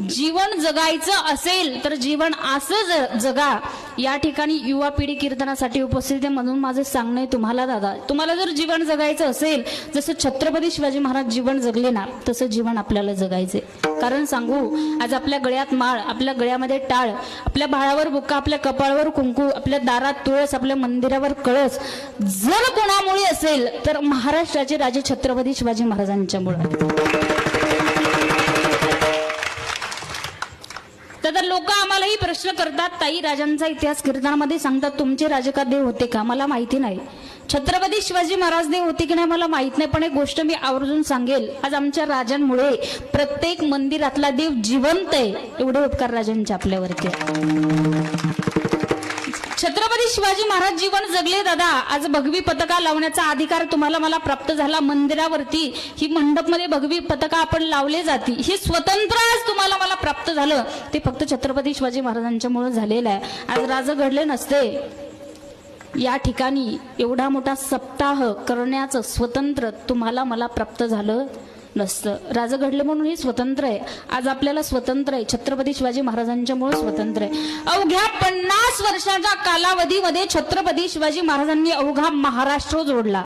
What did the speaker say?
जीवन जगायचं असेल तर जीवन असं ज- जगा. या ठिकाणी युवा पिढी कीर्तनासाठी उपस्थित आहे म्हणून माझं सांगणं आहे तुम्हाला दादा. तुम्हाला जर जीवन जगायचं असेल जसं छत्रपती शिवाजी महाराज जीवन जगले ना तसं जीवन आपल्याला जगायचे कारण सांगू आज आपल्या गळ्यात माळ आपल्या गळ्यामध्ये टाळ आपल्या बाळावर बुक्का आपल्या कपाळावर कुंकू आपल्या दारात तुळस आपल्या मंदिरावर कळस जर कोणामुळे असेल तर महाराष्ट्राचे राजे छत्रपती शिवाजी महाराजांच्यामुळे तर लोक आम्हालाही प्रश्न करतात ताई राजांचा इतिहास कीर्तनामध्ये सांगतात तुमचे राजका देव होते का? मला माहिती नाही. छत्रपती शिवाजी महाराज देव होते की नाही मला माहीत नाही पण एक गोष्ट मी आवर्जून सांगेल. आज आमच्या राजांमुळे प्रत्येक मंदिरातला देव जिवंत आहे एवढे उपकार राजांचे आपल्यावरती. छत्रपती शिवाजी महाराज जीवन जगले दादा. आज भगवी पताका लावण्याचा अधिकार तुम्हाला मला प्राप्त झाला. मंदिरावरती ही मंडपमध्ये भगवी पताका आपण लावले जाते. हे स्वतंत्र आज तुम्हाला मला प्राप्त झालं. ते फक्त छत्रपती शिवाजी महाराजांच्यामुळे झालेलं आहे. आज राज घडले नसते. या ठिकाणी एवढा मोठा सप्ताह करण्याचं स्वतंत्र तुम्हाला मला प्राप्त झालं. नसतं. राजा घडले म्हणून हे स्वतंत्र आहे. आज आपल्याला स्वतंत्र आहे. छत्रपती शिवाजी महाराजांच्यामुळे स्वतंत्र आहे. अवघ्या पन्नास वर्षाच्या कालावधीमध्ये छत्रपती शिवाजी महाराजांनी अवघा महाराष्ट्र जोडला.